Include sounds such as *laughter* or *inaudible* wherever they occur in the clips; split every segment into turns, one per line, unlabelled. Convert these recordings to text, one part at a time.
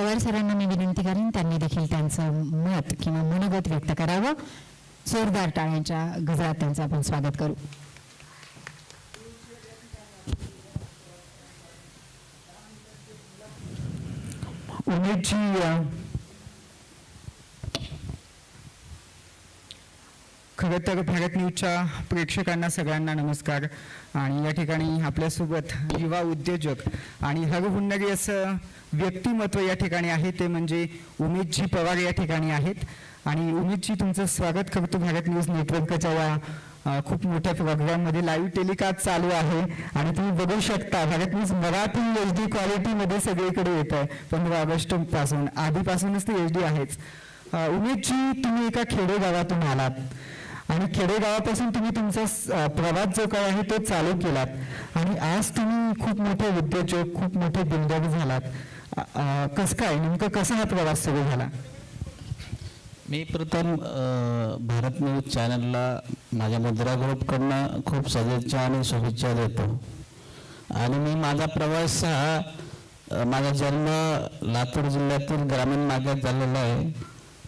पवार सरांना मी विनंती करेन त्यांनी देखील त्यांचं मत किंवा मनोगत व्यक्त करावं. जोरदार टाळ्यांच्या गजरात त्यांचं आपण स्वागत करू.
उमेदची खरं तर भारत न्यूजच्या प्रेक्षकांना सगळ्यांना नमस्कार. आणि या ठिकाणी आपल्यासोबत युवा उद्योजक आणि हरहुन्नरी असं व्यक्तिमत्व या ठिकाणी आहे ते म्हणजे उमेदजी पवार या ठिकाणी आहेत. आणि उमेदजी तुमचं स्वागत करतो भारत न्यूज नेटवर्कच्या या खूप मोठ्या प्रोग्राममध्ये. लाईव्ह टेलिकास्ट चालू आहे आणि तुम्ही बघू शकता Bharat news Marathi H D क्वालिटीमध्ये सगळीकडे येत आहे. पंधरा ऑगस्टपासून आधीपासूनच ते एच डी आहेच. उमेदजी तुम्ही एका खेडेगावातून आलात. आणि खेडेगावापासून तुम्ही तुमचा स- प्रवास जो काय आहे तो चालू केलात. आणि आज तुम्ही खूप मोठे उद्योजक खूप मोठे बिल्डर झालात. कसं काय? नेमकं कसा हा प्रवास सुरू झाला?
मी प्रथम भारत न्यूज चॅनलला माझ्या मुद्रा ग्रुपकडनं खूप सदिच्छा आणि शुभेच्छा देतो. आणि मी माझा प्रवास हा माझा जन्म लातूर जिल्ह्यातील ग्रामीण भागात झालेला आहे.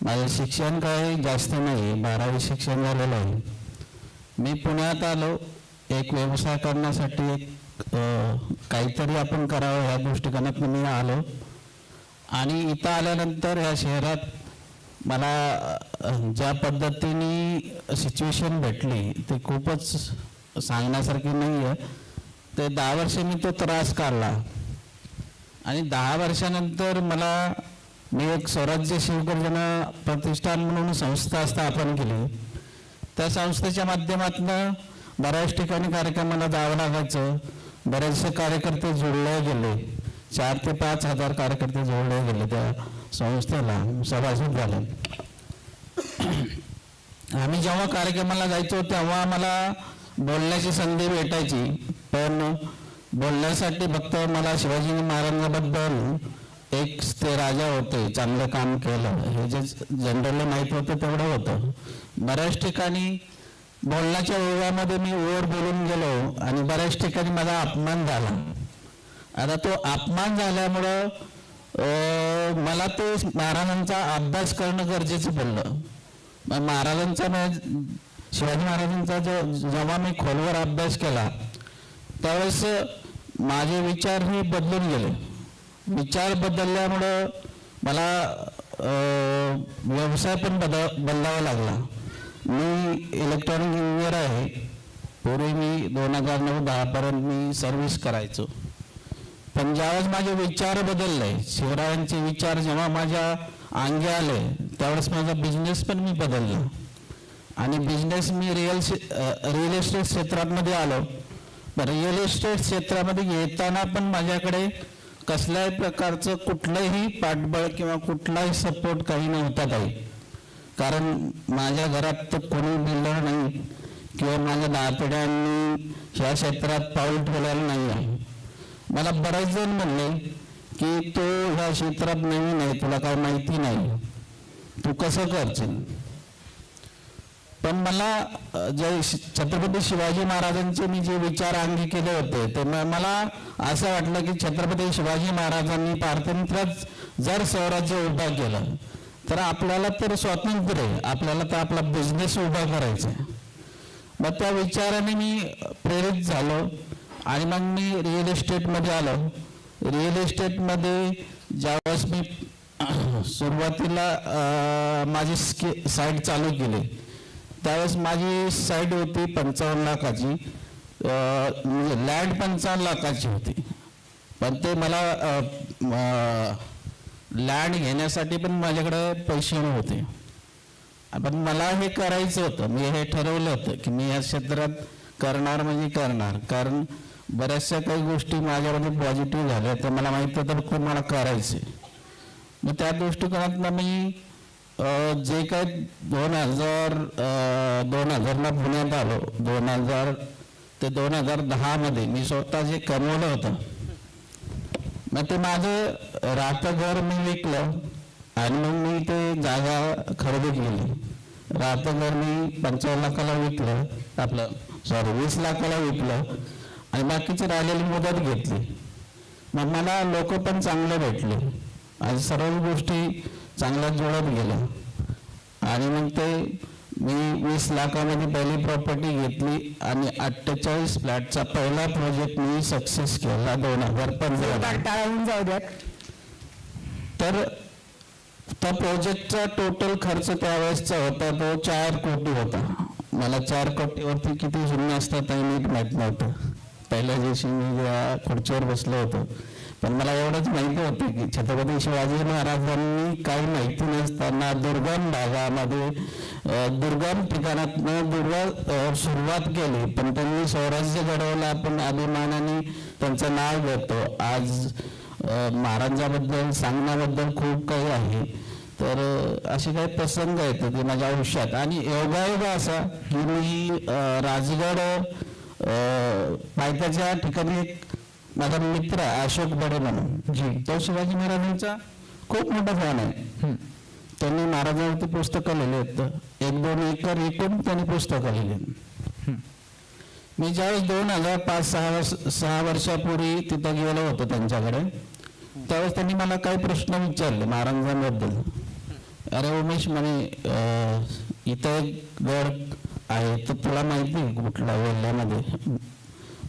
माझं शिक्षण काही जास्त नाही बारावी शिक्षण झालेलं आहे. मी पुण्यात आलो एक व्यवसाय करण्यासाठी एक काहीतरी आपण करावं ह्या दृष्टिकोनात मी आलो. आणि इथं आल्यानंतर या शहरात मला ज्या पद्धतीने सिच्युएशन भेटली ती खूपच सांगण्यासारखी नाही आहे ते दहा वर्ष मी तो त्रास काढला. आणि दहा वर्षानंतर मला मी एक स्वराज्य शिवगर्जना प्रतिष्ठान म्हणून संस्था स्थापन केली. त्या संस्थेच्या माध्यमातून बऱ्याच ठिकाणी कार्यक्रमाला जावं लागायचं. बरेचसे कार्यकर्ते जोडले गेले. चार ते पाच हजार कार्यकर्ते जोडले गेले त्या संस्थेला. सभासद झाले. आम्ही जेव्हा कार्यक्रमाला जायचो तेव्हा आम्हाला बोलण्याची संधी भेटायची. पण बोलण्यासाठी फक्त मला शिवाजी महाराजांबद्दल एक ते राजा होते चांगलं काम केलं. हे जे जनरलला माहीत होतं तेवढं होतं. बऱ्याच ठिकाणी बोलण्याच्या वेगामध्ये मी ओर बोलून गेलो आणि बऱ्याच ठिकाणी मला अपमान झाला. आता तो अपमान झाल्यामुळं मला ते महाराजांचा अभ्यास करणं गरजेचं पडलं. मग महाराजांचा शिवाजी महाराजांचा जो जेव्हा मी खोलवर अभ्यास केला त्यावेळेस माझे विचार हे बदलून गेले. विचार बदलल्यामुळं मला व्यवसाय पण बदल बदलावा लागला. मी इलेक्ट्रॉनिक इंजिनियर आहे. पूर्वी मी दोन हजार नऊ दहापर्यंत मी सर्व्हिस करायचो. पण ज्यावेळेस माझे विचार बदलले शिवरायांचे विचार जेव्हा माझ्या अंगी आले त्यावेळेस माझा बिझनेस पण मी बदलला. आणि बिझनेस मी रिअल रिअल इस्टेट क्षेत्रामध्ये आलो. पण रिअल इस्टेट क्षेत्रामध्ये येताना पण माझ्याकडे कसल्याही प्रकारचं कुठलंही पाठबळ किंवा कुठलाही सपोर्ट काही नव्हता काही. कारण माझ्या घरात तर कोणी दिलं नाही किंवा माझ्या दापिड्यांनी ह्या क्षेत्रात पाऊल ठेवलेलं नाही आहे. मला बरेच जण म्हणले की तो ह्या क्षेत्रात नवीन आहे तुला काय माहिती नाही. तू कसं करशील? पण मला जे शि- छत्रपती शिवाजी महाराजांचे मी जे विचार अंगी केले होते ते मला असं वाटलं की छत्रपती शिवाजी महाराजांनी पारतंत्र्यात जर स्वराज्य उभा केलं तर आपल्याला तर स्वातंत्र्य आहे. आपल्याला तर आपला बिझनेस उभा करायचा आहे. मग त्या विचाराने मी प्रेरित झालो आणि मग मी रिअल इस्टेटमध्ये आलो. रिअल इस्टेटमध्ये ज्यावेळेस मी *clears throat* सुरुवातीला माझी स्की साईट चालू केली त्यावेळेस माझी साईड होती पंचावन्न लाखाची. म्हणजे लँड पंचावन्न लाखाची होती. पण ते मला लँड घेण्यासाठी पण माझ्याकडे पैसे नव्हते. पण मला हे करायचं होतं. मी हे ठरवलं होतं की मी या क्षेत्रात करणार म्हणजे करणार. कारण बऱ्याचशा काही गोष्टी माझ्यामध्ये पॉझिटिव्ह झाल्या. तर मला माहीत होतं फक्त मला करायचे मग त्या दृष्टिकोनातनं मी जे काय दोन हजार दोन हजारला पुण्यात आलो. दोन हजार ते दोन हजार दहामध्ये मी स्वतः जे कमवलं होतं मग ते माझं राहतं घर मी विकलं आणि मग मी ते जागा खरेदी केली. राहतं घर मी पंचावन्न लाखाला विकलं आपलं सॉरी वीस लाखाला विकलं आणि बाकीची राहिलेली मुदत घेतली. मग मला लोक पण चांगले भेटले. आणि सर्व गोष्टी चांगल्या जुळत गेल्या आणि मग ते मी वीस लाखामध्ये पहिली प्रॉपर्टी घेतली आणि अठ्ठेचाळीस फ्लॅटचा पहिला प्रोजेक्ट मी सक्सेस केला दोन हजार पंधरा तर त्या प्रोजेक्टचा टोटल खर्च त्यावेळेसचा होता तो चार कोटी होता. मला चार कोटीवरती किती शून्य असतात नीट माहीत नव्हतं. पहिल्या दिवशी मी खुर्चीवर बसलो होतो. पण मला एवढंच माहिती होतं की छत्रपती शिवाजी महाराजांनी काही माहिती नसताना दुर्गम भागामध्ये दुर्गम ठिकाणातनं दुर्ग सुरुवात केली. पण त्यांनी स्वराज्य घडवलं आपण अभिमानाने त्यांचं नाव घेतो. आज महाराजांबद्दल सांगण्याबद्दल खूप काही आहे. तर असे काही प्रसंग आहेत ते माझ्या आयुष्यात. आणि योगायोग असा की मी राजगड पायथ्याच्या ठिकाणी माझा मित्र अशोक बडे म्हणून.
जी.
तो शिवाजी महाराजांचा खूप मोठा फॅन आहे. त्यांनी महाराजांवरती पुस्तकं लिहिली आहेत एक दोन एकर एकूण त्यांनी पुस्तकं लिहिली. मी ज्यावेळेस दोन हजार पाच सहा वर्ष सहा वर्षापूर्वी तिथं गेलो होतो त्यांच्याकडे त्यावेळेस त्यांनी मला काही प्रश्न विचारले महाराजांबद्दल. अरे उमेश म्हणे इथं एक गड आहे तर तुला माहिती आहे कुठला वेल्ल्यामध्ये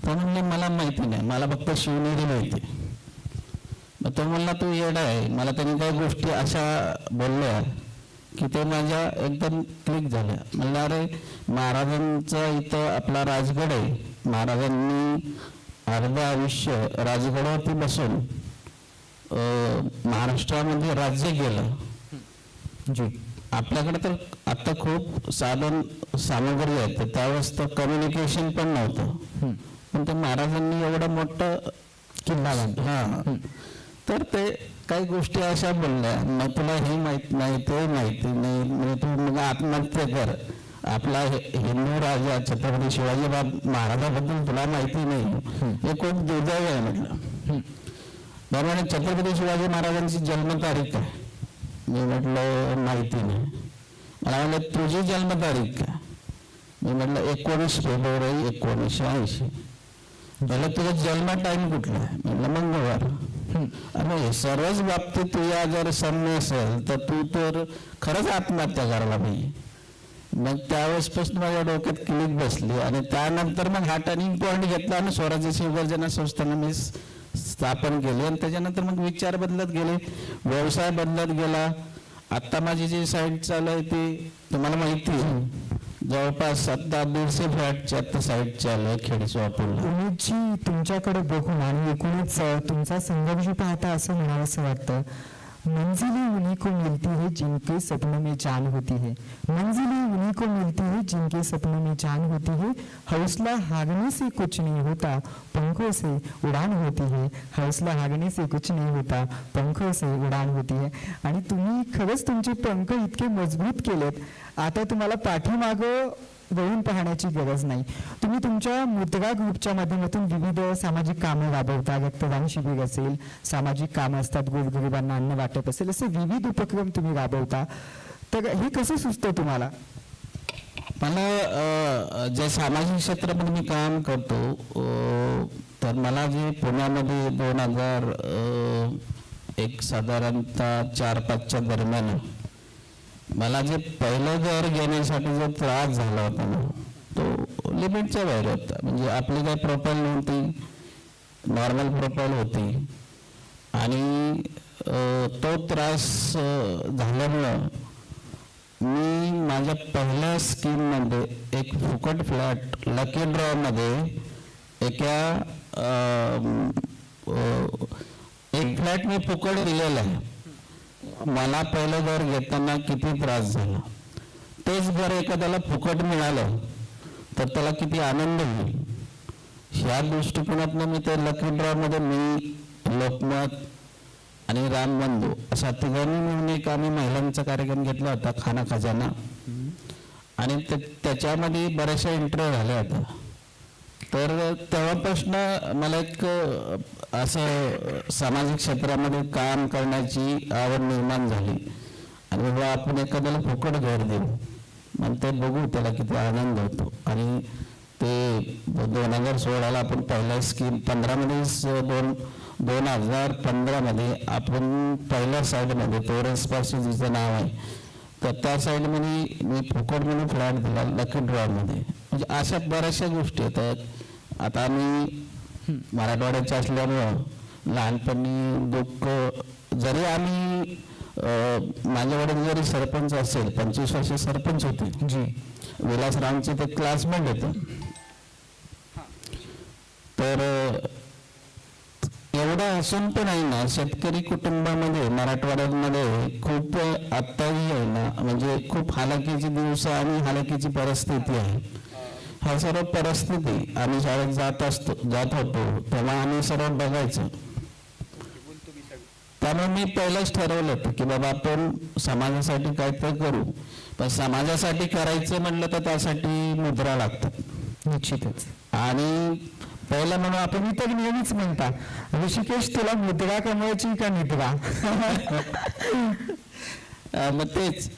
तर म्हणले मला माहिती नाही. मला फक्त शिवनेरी माहिती. आहे." मग तो म्हणला तू येडा आहे. मला त्यांनी काही गोष्टी अशा बोलल्या की ते माझ्या एकदम क्लिक झाल्या. म्हणलं अरे महाराजांचं इथं आपला राजगड आहे. महाराजांनी अर्ध आयुष्य राजगडावरती बसून महाराष्ट्रामध्ये राज्य केलं.
जी
आपल्याकडे तर आता खूप साधन सामग्री आहेत. तर त्यावेळेस तर कम्युनिकेशन पण नव्हतं. पण ते महाराजांनी एवढं मोठं किल्ला बांधला. हा. तर ते काही गोष्टी अशा बोलल्या मग तुला हे माहीत नाही ते माहिती नाही म्हणजे तू मग आत्महत्या कर. आपला हिंदू राजा छत्रपती शिवाजी बा- महाराजाबद्दल तुला माहिती नाही. हे. खूप दुर्दैव आहे म्हटलं. बरोबर छत्रपती शिवाजी महाराजांची जन्मतारीख आहे. मी म्हटलं माहिती नाही. मला म्हणलं तुझी जन्मतारीख काय? मी म्हटलं एकोणीस फेब्रुवारी एकोणीसशे ऐंशी. म्हटलं तुझा जन्म टाईम कुठला? आहे म्हटलं मंगळवार आणि सर्वच बाबतीत तुझ्या जर सम्य असेल तर तू तर खरंच आत्महत्या करायला पाहिजे. मग त्यावेळेसपासून माझ्या डोक्यात क्लिक बसली आणि त्यानंतर मग हा टर्निंग पॉईंट घेतला आणि स्वराज्य शिवगर्जना संस्थानं मी स्थापन केली. आणि त्याच्यानंतर मग विचार बदलत गेले. व्यवसाय बदलत गेला. आता माझी जी साईट चालू आहे ती तुम्हाला माहिती आहे. जवळपास आता दीडशे फ्लॅटची आता साईट चालू आहे खेडी
उमेदजी तुमच्याकडे बघून आणि एकूणच तुमचा संघर्ष पाहता असं म्हणावंसं वाटतं. मंजिलें उन्हीं को मिलती है जिनके सपनों में जान होती है। मंजिलें उन्हीं को मिलती है जिनके सपनों में जान होती है। हौसला हारने से कुछ नहीं होता पंखों से उड़ान होती है। हौसला हारने से कुछ नहीं होता पंखों से उडान होती है। आणि तुम्ही खरंच तुमचे पंख इतके मजबूत केलेत. आता तुम्हाला पाठीमागं वळून पाहण्याची गरज नाही. तुम्ही तुमच्या मुद्रा ग्रुपच्या माध्यमातून विविध सामाजिक कामं राबवता रक्तदान शिबिर असेल सामाजिक कामं असतात गोरगरिबांना अन्न वाटप असेल असे विविध उपक्रम तुम्ही राबवता. तर हे कसं सुचतं तुम्हाला?
मला अ, जे सामाजिक क्षेत्रामध्ये मी काम करतो तर मला जे पुण्यामध्ये दोन हजार एक साधारणतः चार पाचच्या दरम्यान मला जे पहिलं घर घेण्यासाठी जो त्रास झाला होता ना तो लिमिटच्या बाहेर होता. म्हणजे आपली काय प्रोफाईल नव्हती नॉर्मल प्रोफाईल होती. आणि तो त्रास झाल्यामुळं मी माझ्या पहिल्या स्कीममध्ये एक फुकट फ्लॅट लकी ड्रॉमध्ये एका एक फ्लॅट मी फुकट दिलेला आहे. मला पहिलं घर घेताना किती त्रास झाला? तेच घर एखाद्याला फुकट मिळालं तर त्याला किती आनंद होईल? ह्या दृष्टिकोनातनं मी ते लकी ड्रॉमध्ये मी लोकमत आणि रामबंधू असा तिघांनी मिळून एक आम्ही महिलांचा कार्यक्रम घेतला होता खाना खजाना. आणि ते त्याच्यामध्ये बऱ्याचशा इंटरव्ह्यू झाल्या होत्या. तर तेव्हापासून मला एक असं सामाजिक क्षेत्रामध्ये काम करण्याची आवड निर्माण झाली. आणि बाबा आपण एखाद्याला फुकट घर देऊ. मग ते बघू त्याला किती आनंद होतो. आणि ते दोन हजार सोळाला आपण पहिला स्कीम पंधरामध्ये दोन दोन हजार पंधरामध्ये आपण पहिल्या साईडमध्ये तोरस पाशी जिचं नाव आहे. तर त्या साईडमध्ये मी फुकट म्हणून फ्लॅट दिला लकी ड्रॉमध्ये म्हणजे अशा बऱ्याचशा गोष्टी येतात. आता आम्ही मराठवाड्याचे असल्यामुळं लहानपणी दुःख जरी आम्ही माझ्या वडील जरी सरपंच असेल पंचवीस वर्ष सरपंच होते.
जी.
विलासरावांचे ते क्लासमेट होते. तर एवढं असून पण आहे ना शेतकरी कुटुंबामध्ये मराठवाड्यामध्ये खूप आत्ताही आहे ना म्हणजे खूप हालाकीचे दिवस आणि हालाकीची परिस्थिती आहे. ह्या सर्व परिस्थिती आम्ही शाळेत जात असतो जात होतो. तेव्हा आम्ही सर्व बघायचो. त्यामुळे मी पहिलंच ठरवलं होतं की बाबा आपण समाजासाठी काहीतरी करू. पण समाजासाठी करायचं म्हणलं तर त्यासाठी मुद्रा लागतात.
निश्चितच.
आणि पहिलं म्हणून आपण
तुम्ही तर नेहमीच म्हणता ऋषिकेश तुला मुद्रा कमवायची का निद्रा? *laughs*
मग तेच.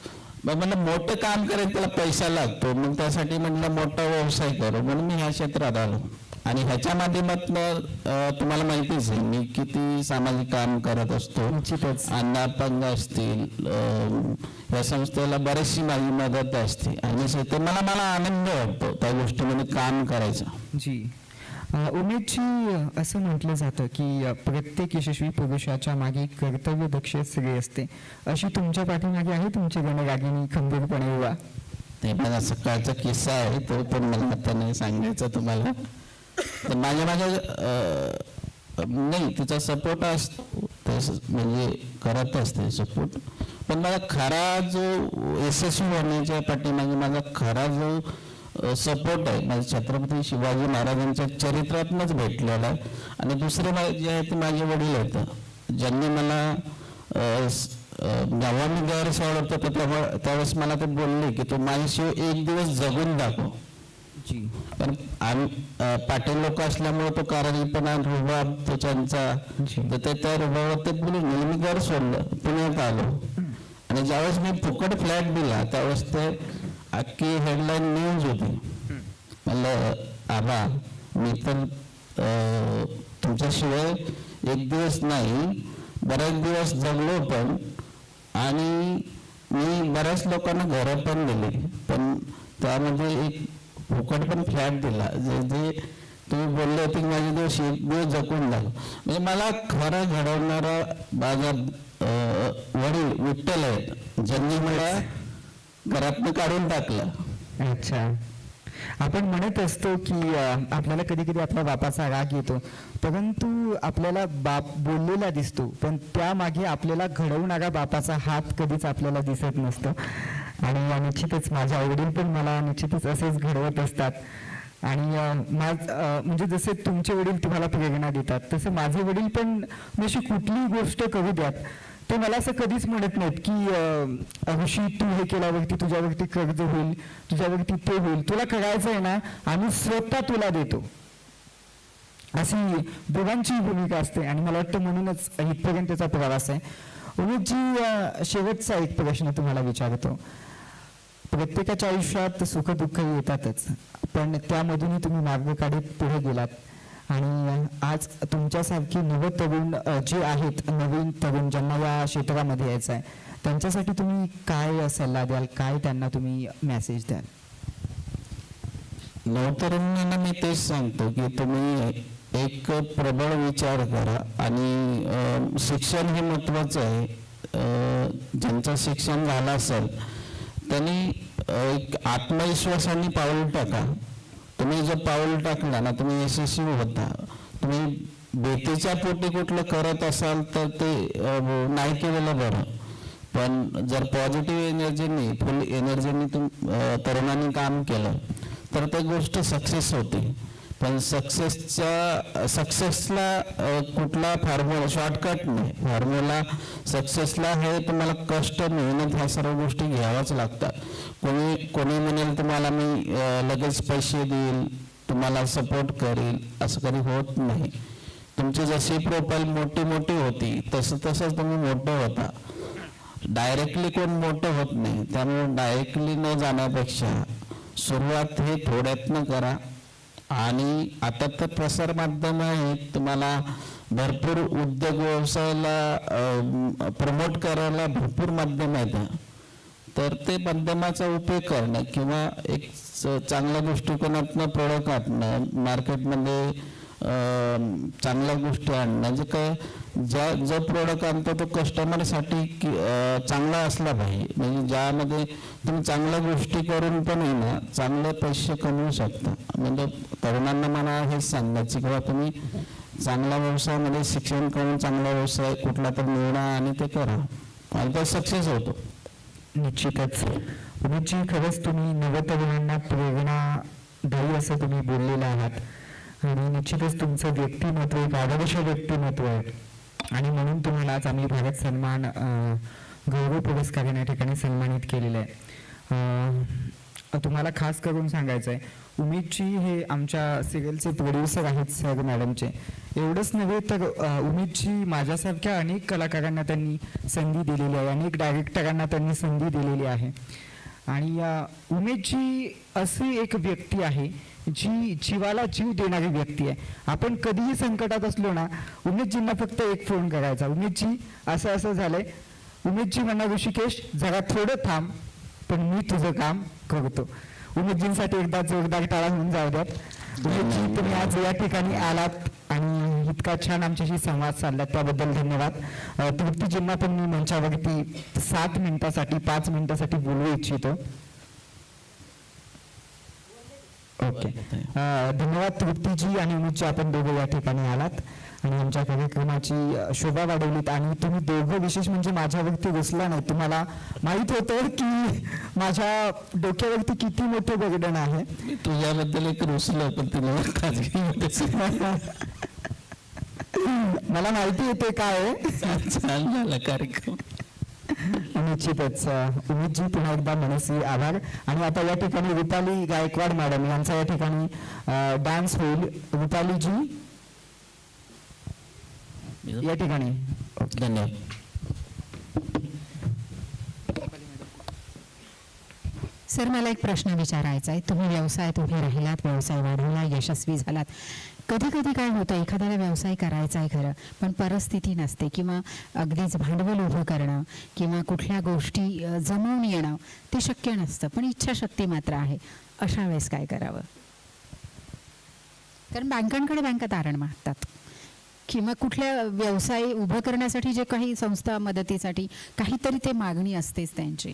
मग म्हणलं मोठं काम करायचं त्याला पैसा लागतो. मग त्यासाठी म्हणलं मोठा व्यवसाय करू. म्हणून मी ह्या क्षेत्रात आलो. आणि ह्याच्या माध्यमातून तुम्हाला माहितीच आहे मी किती सामाजिक काम करत असतो. अपंग असतील या संस्थेला बरीचशी माझी मदत असते. आणि मला मला आनंद वाटतो त्या गोष्टीमध्ये काम करायचा.
जी. उमेदची असं म्हटलं जातं की प्रत्येक यशस्वी पुरुषाच्या मागे कर्तव्य दक्ष स्त्री असते अशी तुमच्या पाठीमागे आहे तुमची गणरागिनी खंबीरपणे युवा
ते माझा सकाळचा किस्सा आहे तो पण मला आता नाही सांगायचा तुम्हाला तर माझ्या माझ्या नाही तिचा सपोर्ट असतो म्हणजे करत असते सपोर्ट पण मला खरा जो यशस्वी होण्याच्या पाठीमागे माझा खरा जो सपोर्ट आहे. माझ्या छत्रपती शिवाजी महाराजांच्या चरित्रातनंच भेटलेला आहे. आणि दुसरे जे आहे ते माझे वडील आहेत. ज्यांनी मला जेव्हा मी गैरसोड होतो तर तेव्हा त्यावेळेस मला ते बोलले की तू माझ्याशिवाय एक दिवस जगून दाखव.
जी.
पण पाटील लोक असल्यामुळे तो कारणी रुबाब तो त्यांचा. तर ते त्या रुबाबात ते बोलून गेले मी घर सोडलं पुण्यात आलो? आणि ज्यावेळेस मी फुकट फ्लॅट दिला त्यावेळेस ते अख्खी हेडलाईन न्यूज होती. म्हणलं आबा मी तर तुमच्याशिवाय एक दिवस नाही बरेच दिवस जगलो पण आणि मी बऱ्याच लोकांना घरं पण दिली. पण त्यामध्ये एक फुकट पण फ्लॅट दिला. जे जे तुम्ही बोलले होते की माझे दिवस एक दिवस जगून झालं म्हणजे मला खरं घडवणारा माझा वडील विठ्ठल आहेत. ज्यांनी मला घरातनं काढून टाकलं.
अच्छा. आपण म्हणत असतो की आपल्याला कधी कधी आपल्या बापाचा राग येतो परंतु आपल्याला बाप बोललेला दिसतो पण त्यामागे आपल्याला घडवणारा बापाचा हात कधीच आपल्याला दिसत नसतो. आणि निश्चितच माझ्या वडील पण मला निश्चितच असेच घडवत असतात. आणि माझ म्हणजे जसे तुमचे वडील तुम्हाला प्रेरणा देतात तसे माझे वडील पण मी अशी कुठलीही गोष्ट करू द्यात. ते मला असं कधीच म्हणत नाहीत की अं, ऋषी तू हे केल्यावरती तुझ्यावरती कर्ज होईल तुझ्यावरती ते होईल. तुला करायचं आहे ना आम्ही स्वतः तुला देतो. अशी दोघांची भूमिका असते आणि मला वाटतं म्हणूनच इथपर्यंतचा प्रवास आहे. उमेदजी शेवटचा एक प्रश्न तुम्हाला विचारतो. प्रत्येकाच्या आयुष्यात सुख दुःख येतातच पण त्यामधूनही तुम्ही मार्ग काढत पुढे गेलात. आणि आज तुमच्यासारखी नव तरुण जे आहेत नवीन तरुण ज्यांना या क्षेत्रामध्ये यायचं आहे त्यांच्यासाठी तुम्ही काय सल्ला द्याल? काय त्यांना तुम्ही मेसेज द्याल?
नवतरुणांना मी तेच सांगतो की तुम्ही एक प्रबळ विचार करा आणि शिक्षण हे महत्वाचं आहे. ज्यांचं शिक्षण झालं असेल त्यांनी एक आत्मविश्वासाने पाऊल टाका. तुम्ही जर पाऊल टाकला ना तुम्ही यशस्वी होता. तुम्ही भीतीच्या पोटी कुठलं करत असाल तर ते नाही केलेलं बरं. पण जर पॉझिटिव्ह एनर्जीनी फुल एनर्जीनी तुम तरुणांनी काम केलं तर ते गोष्ट सक्सेस होते. पण सक्सेसच्या सक्सेसला कुठला फॉर्म्युला शॉर्टकट नाही. फॉर्म्युला सक्सेसला हे तुम्हाला कष्ट मेहनत ह्या सर्व गोष्टी घ्याव्याच लागतात. कोणी कोणी म्हणेल तुम्हाला मी लगेच पैसे देईल तुम्हाला सपोर्ट करेल असं कधी होत नाही. तुमची जशी प्रोफाईल मोठी मोठी होती तसं तसंच तुम्ही मोठं होता. डायरेक्टली कोण मोठं होत नाही त्यामुळे डायरेक्टली न जाण्यापेक्षा सुरुवात हे थोड्यातनं करा. आणि आता तर प्रसार माध्यम आहेत तुम्हाला भरपूर उद्योग व्यवसायाला प्रमोट करायला भरपूर माध्यम आहेत. तर ते माध्यमाचा उपयोग करणं किंवा एक चांगल्या दृष्टिकोनातनं प्रोडक्ट आणणं मार्केटमध्ये चांगल्या गोष्टी आणणं जे म्हणजे काय ज्या जो प्रोडक्ट आणतो तो कस्टमरसाठी चांगला असला पाहिजे. म्हणजे ज्यामध्ये तुम्ही चांगल्या गोष्टी करून पण आहे ना चांगले पैसे कमवू शकता. म्हणजे तरुणांना मला हेच सांगायचं किंवा तुम्ही चांगल्या व्यवसायामध्ये शिक्षण करून चांगला व्यवसाय कुठला तर निवडा आणि ते करा. आणि तो सक्सेस होतो.
निश्चितच. रुची खरंच तुम्ही नवतरुणांना प्रेरणादायी असं तुम्ही बोललेलं आहात. आणि निश्चितच तुमचं व्यक्तिमत्व एक आदर्श व्यक्तिमत्व आहे. आणि म्हणून तुम्हाला आज आम्ही भारत सन्मान गौरव पुरस्कार या ठिकाणी सन्मानित केलेलं आहे. तुम्हाला खास करून सांगायचं आहे उमेदजी हे आमच्या सिरियलचे प्रोड्युसर आहेत सर मॅडमचे. एवढंच नव्हे तर उमेदची उमेदजी माझ्यासारख्या अनेक कलाकारांना त्यांनी संधी दिलेली आहे अनेक डायरेक्टरांना त्यांनी संधी दिलेली आहे. आणि उमेदजी अशी एक व्यक्ती आहे जी जीवाला जीव देणारी व्यक्ती आहे. आपण कधीही संकटात असलो ना उमेदजींना फक्त एक फोन करायचा. उमेदजी असं असं झालंय. उमेदजी म्हणा ऋषिकेश जरा थोडं थांब पण मी तुझं काम करतो. उमेदजींसाठी एकदा जोरदार टाळा होऊन जाऊ द्यात. उमेदजी तुम्ही आज या ठिकाणी आलात. आणि इतका छान आमच्याशी संवाद साधला त्याबद्दल धन्यवाद. अ, तृप्तीजींना पण मी मंचावरती सात मिनिटासाठी पाच मिनिटासाठी बोलू इच्छितो. ओके. धन्यवाद तृप्तीजी आणि उमेदजी आपण दोघे या ठिकाणी आलात. आणि आमच्या कार्यक्रमाची शोभा वाढवलीत. आणि तुम्ही दोघं विशेष म्हणजे माझ्यावरती घुसला नाही. तुम्हाला माहीत होतं की माझ्या डोक्यावरती किती मोठं बर्डन आहे.
तुझ्याबद्दल एक रुसलं पण तुला खाजगी *laughs*
मला माहिती येते काय
झाला कार्यक्रम.
निश्चितच उमेदजी पुन्हा एकदा मनस्वी आभार. आणि आता या ठिकाणी रुपाली गायकवाड मॅडम यांचा या ठिकाणी डान्स होईल रुपालीजी या ठिकाणी.
धन्यवाद.
सर मला एक प्रश्न विचारायचा आहे. तुम्ही व्यवसायात उभे राहिलात व्यवसाय वाढवला यशस्वी झालात. कधी कधी काय होतं एखाद्याला व्यवसाय करायचा आहे खरं पण परिस्थिती नसते किंवा अगदीच भांडवल उभं करणं किंवा कुठल्या गोष्टी जमवून येणं ते शक्य नसतं. पण इच्छाशक्ती मात्र आहे. अशा वेळेस काय करावं? कारण बँकांकडे बँका तारण मागतात. किंवा कुठल्या व्यवसाय उभं करण्यासाठी जे काही संस्था मदतीसाठी काहीतरी ते मागणी असतेच त्यांची.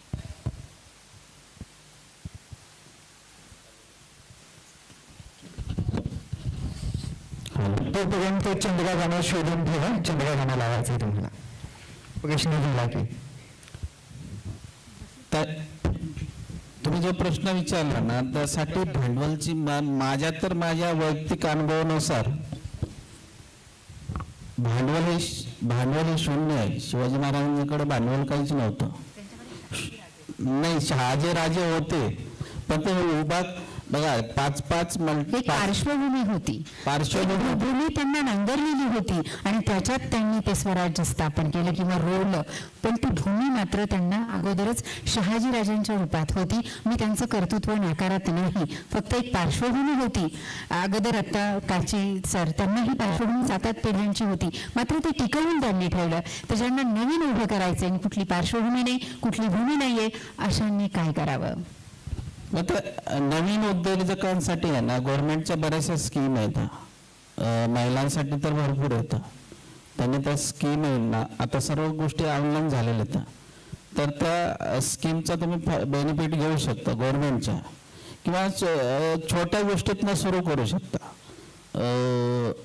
तोपर्यंत चंद्रा गाणं शोधून ठेवा. चंद्रा गाणं लावायचं तुम्हाला. प्रश्न दिला की.
तर तुम्ही जो प्रश्न विचारला ना त्यासाठी भांडवलची मा- माझ्या तर माझ्या वैयक्तिक अनुभवानुसार भांडवल हे भांडवल हे शून्य आहे. शिवाजी महाराजांकडे भांडवल काहीच नव्हतं. नाही शहाजे राजे होते. पण ते उभा बघा पाच पाच मल्टी
एक पार्श्वभूमी होती.
पार्श्वभूमी.
भूमी त्यांना नांगरलेली होती आणि त्याच्यात त्यांनी ते स्वराज्य स्थापन केलं किंवा रोवलं. पण ती भूमी मात्र त्यांना अगोदरच शहाजीराजांच्या रूपात होती. मी त्यांचं कर्तृत्व नाकारत नाही. फक्त एक पार्श्वभूमी होती. अगोदर आता काची सर त्यांना ही पार्श्वभूमी सात पिढ्यांची होती. मात्र ते टिकवून त्यांनी ठेवलं. त्याच्यानं नवीन उभं करायचं आणि कुठली पार्श्वभूमी नाही कुठली भूमी नाहीये अशांनी काय करावं?
मग ते नवीन उद्योजकांसाठी आहे ना गव्हर्नमेंटच्या बऱ्याचशा स्कीम आहेत. महिलांसाठी तर भरपूर येतं त्यांनी त्या स्कीम आहे ना आता सर्व गोष्टी ऑनलाईन झालेल्या आहेत. तर त्या स्कीमचा तुम्ही बेनिफिट घेऊ शकता गव्हर्नमेंटच्या किंवा छोट्या गोष्टीतनं सुरू करू शकता.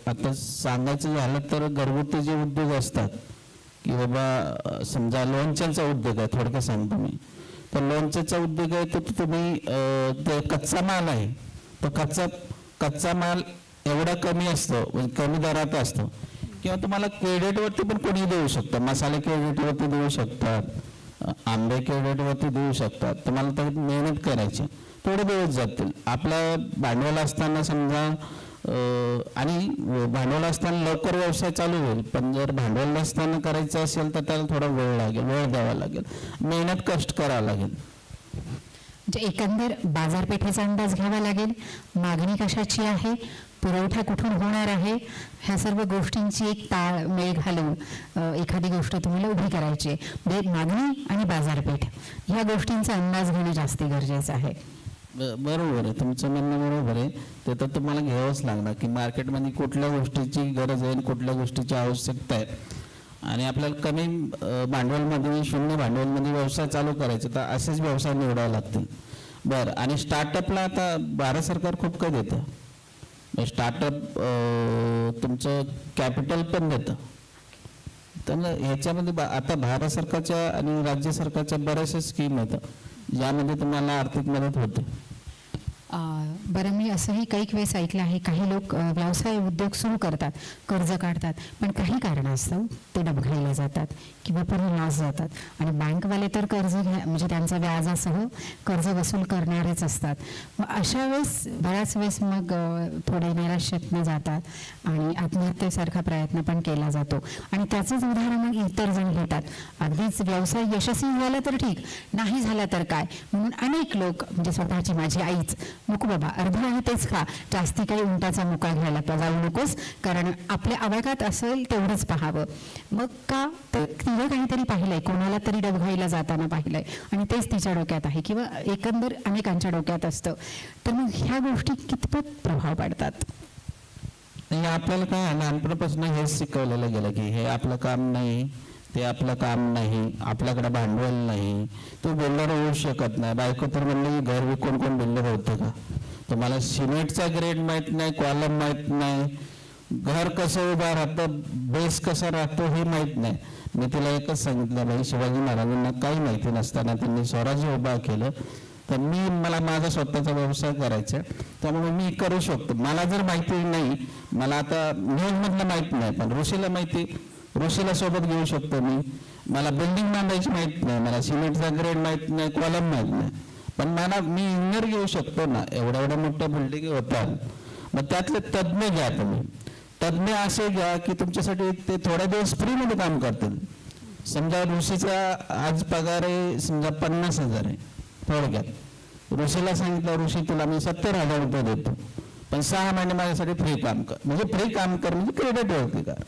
आता सांगायचं झालं तर घरगुती जे उद्योग असतात की बाबा समजा लोणच्यांचा उद्योग आहे थोडक्यात सांगतो मी. तर लोणच्याचा उद्योग आहे तर तुम्ही ते कच्चा माल आहे. तो कच्चा कच्चा माल एवढा कमी असतो म्हणजे कमी दरात असतो. किंवा तुम्हाला क्रेडिटवरती पण कोणी देऊ शकतं. मसाले क्रेडिटवरती देऊ शकतात आंबे क्रेडिटवरती देऊ शकतात. तुम्हाला त्यात मेहनत करायची थोडे दिवस जातील. आपलं भांडवल असताना समजा आणि भांडवल असताना लवकर व्यवसाय चालू होईल. पण जर भांडवल नसताना करायचं असेल तर त्याला थोडा वेळ लागेल वेळ द्यावा लागेल. मेहनत कष्ट करावा लागेल.
म्हणजे एकंदर बाजारपेठेचा अंदाज घ्यावा लागेल. मागणी कशाची आहे? पुरवठा कुठून होणार आहे? ह्या सर्व गोष्टींची एक ताळमेळ घालून एखादी गोष्ट तुम्हाला उभी करायची आहे. म्हणजे मागणी आणि बाजारपेठ ह्या गोष्टींचा अंदाज घेणं जास्ती गरजेचं आहे.
बरोबर आहे. तुमचं म्हणणं बरोबर आहे. ते तर तुम्हाला घ्यावंच लागणार की मार्केटमध्ये कुठल्या गोष्टीची गरज आहे आणि कुठल्या गोष्टीची आवश्यकता आहे. आणि आपल्याला कमी भांडवलमध्ये शून्य भांडवलमध्ये व्यवसाय चालू करायचे तर असेच व्यवसाय निवडावे लागतील. बरं आणि स्टार्टअपला आता भारत सरकार खूप काही देतं. म्हणजे स्टार्टअप तुमचं कॅपिटल पण देतं. तर ह्याच्यामध्ये बा- आता भारत सरकारच्या आणि राज्य सरकारच्या बऱ्याचशा स्कीम आहेत ज्यामध्ये तुम्हाला आर्थिक मदत होते.
बरं मी असंही काही वेळेस ऐकलं आहे काही लोक व्यवसाय उद्योग सुरू करतात कर्ज काढतात पण काही कारणास्तव ते डबघाईला जातात किंवा पूर्ण लॉस जातात. आणि बँकवाले तर कर्ज घ्या म्हणजे त्यांचा व्याजासह कर्ज वसूल करणारेच असतात. मग अशा वेळेस बऱ्याच वेळेस मग थोडे नैराश्यातनं जातात आणि आत्महत्येसारखा प्रयत्न पण केला जातो. आणि त्याचंच उदाहरण मग इतर जण घेतात. अगदीच व्यवसाय यशस्वी झाला तर ठीक नाही झाला तर काय? म्हणून अनेक लोक म्हणजे स्वतःची माझी आईच नको बाबा अर्ध आहे तेच खा. जास्ती काही उंटाचा मुका घ्यायला जाऊ नकोस कारण आपल्या आवाकात असेल तेवढंच पाहावं. मग का? तर तिनं काहीतरी पाहिलंय कोणाला तरी डबघाईला जाताना पाहिलंय. आणि तेच तिच्या डोक्यात आहे किंवा एकंदर अनेकांच्या डोक्यात असतं. तर मग ह्या गोष्टी कितपत प्रभाव पाडतात?
नाही आपल्याला काय लहानपणापासून हेच शिकवलेलं गेलं की हे आपलं काम नाही. ते आपलं काम नाही आपल्याकडे भांडवल नाही. तो बिल्डर होऊ शकत नाही. बायको तर म्हणलं की घर विकून कोण बिल्डर होतं का? तुम्हाला सिमेंटचा ग्रेड माहीत नाही कॉलम माहीत नाही. घर कसं उभं राहतं बेस कसा राहतो हे माहीत नाही. मी तिला एकच सांगितलं बाई शिवाजी महाराजांना काही माहिती नसताना त्यांनी स्वराज्य उभा केलं. तर मी मला माझा स्वतःचा व्यवसाय करायचा. आहे. त्यामुळे मी करू शकतो. मला जर माहिती नाही मला आता न्यूजमधलं माहीत नाही पण ऋषीला माहिती ऋषीला सोबत घेऊ शकतो मी. मला बिल्डिंग बांधायची माहीत नाही मला सिमेंटचा ग्रेड माहीत नाही कॉलम माहीत नाही. पण मला मी इंजिनियर घेऊ शकतो ना. एवढ्या एवढ्या मोठ्या बिल्डिंग होतात. मग त्यातले तज्ज्ञ घ्या तुम्ही. तज्ज्ञ असे घ्या की तुमच्यासाठी ते थोड्या दिवस फ्रीमध्ये काम करतील. समजा ऋषीचा आज पगार आहे समजा पन्नास हजार आहे. थोडक्यात ऋषीला सांगितलं ऋषी तुला मी सत्तर हजार रुपये देतो. पण सहा महिने माझ्यासाठी फ्री काम कर. म्हणजे फ्री काम कर म्हणजे क्रेडिट वरती कर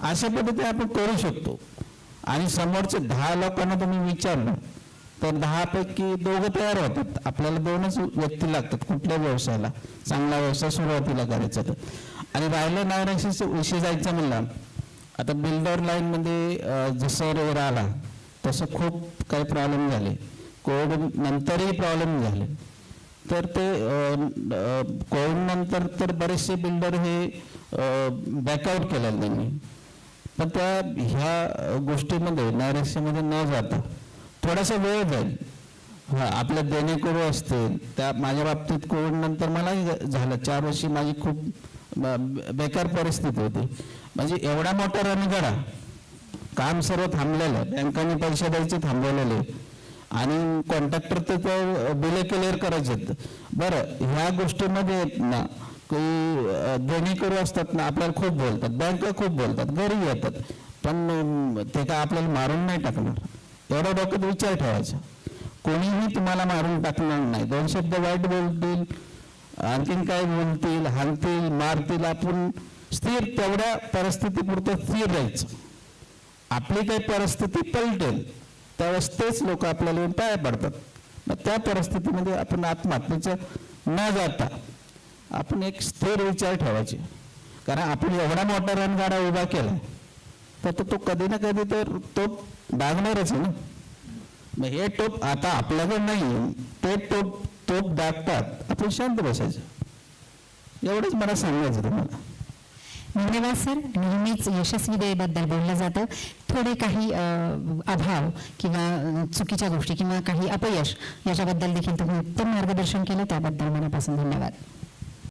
अशा पद्धतीने आपण करू शकतो. आणि समोरचे दहा लोकांना तुम्ही विचारलं तर दहापैकी दोघं तयार होतात. आपल्याला दोनच व्यक्ती लागतात कुठल्या व्यवसायाला? चांगला व्यवसाय सुरुवातीला करायचा तर. आणि राहिलं नायराशी विषय जायचं म्हणला. आता बिल्डर लाईनमध्ये जसं रेर आला तसं खूप काही प्रॉब्लेम झाले. कोविड नंतरही प्रॉब्लेम झाले. तर ते कोविड नंतर तर बरेचसे बिल्डर हे बॅकआउट केलेलं त्यांनी. पण त्या ह्या गोष्टीमध्ये नैराश्यामध्ये न जाता थोडासा वेळ जाईल. हा आपल्या देणेकरू असतील त्या माझ्या बाबतीत कोविड नंतर मलाही झालं. चार वर्षी माझी खूप बेकार परिस्थिती होती. म्हणजे एवढा मोठा रणगाडा काम सर्व थांबलेलं आहे बँकांनी पैसे द्यायचे थांबवलेले. आणि कॉन्ट्रॅक्टर ते बिले क्लिअर करायचे बरं ह्या गोष्टीमध्ये आहेत ना काही अं, असतात ना आपल्याला खूप बोलतात. बँका खूप बोलतात. घरी येतात. पण ते काय आपल्याला मारून नाही टाकणार. एवढा डोक्यात विचार ठेवायचा. कोणीही तुम्हाला मारून टाकणार नाही. दोन शब्द वाईट बोलतील आणखीन काय बोलतील हाणतील मारतील आपण स्थिर तेवढ्या परिस्थितीपुरतं स्थिर राहायचं. आपली काही परिस्थिती पलटेल त्यावेळेस तेच लोक आपल्याला येऊन पाया पडतात. मग त्या परिस्थितीमध्ये आपण आत्महत्येचं न जाता आपण एक स्थिर विचार ठेवायचे. कारण आपण एवढा मोठा रणगाडा उभा केला तर तो- तो कधी ना कधी तर तोप डागणारच आहे ना. मग हे टोप आता आपल्याकडे नाही ते टोप तोप दागतात आपण शांत बसायचं. एवढंच मला सांगायचं तुम्हाला.
धन्यवाद सर. नेहमीच यशस्वीतेबद्दल बोललं जातं. थोडे काही अभाव किंवा चुकीच्या गोष्टी किंवा काही अपयश याच्याबद्दल देखील तुम्ही उत्तम मार्गदर्शन केलं त्याबद्दल मनापासून धन्यवाद.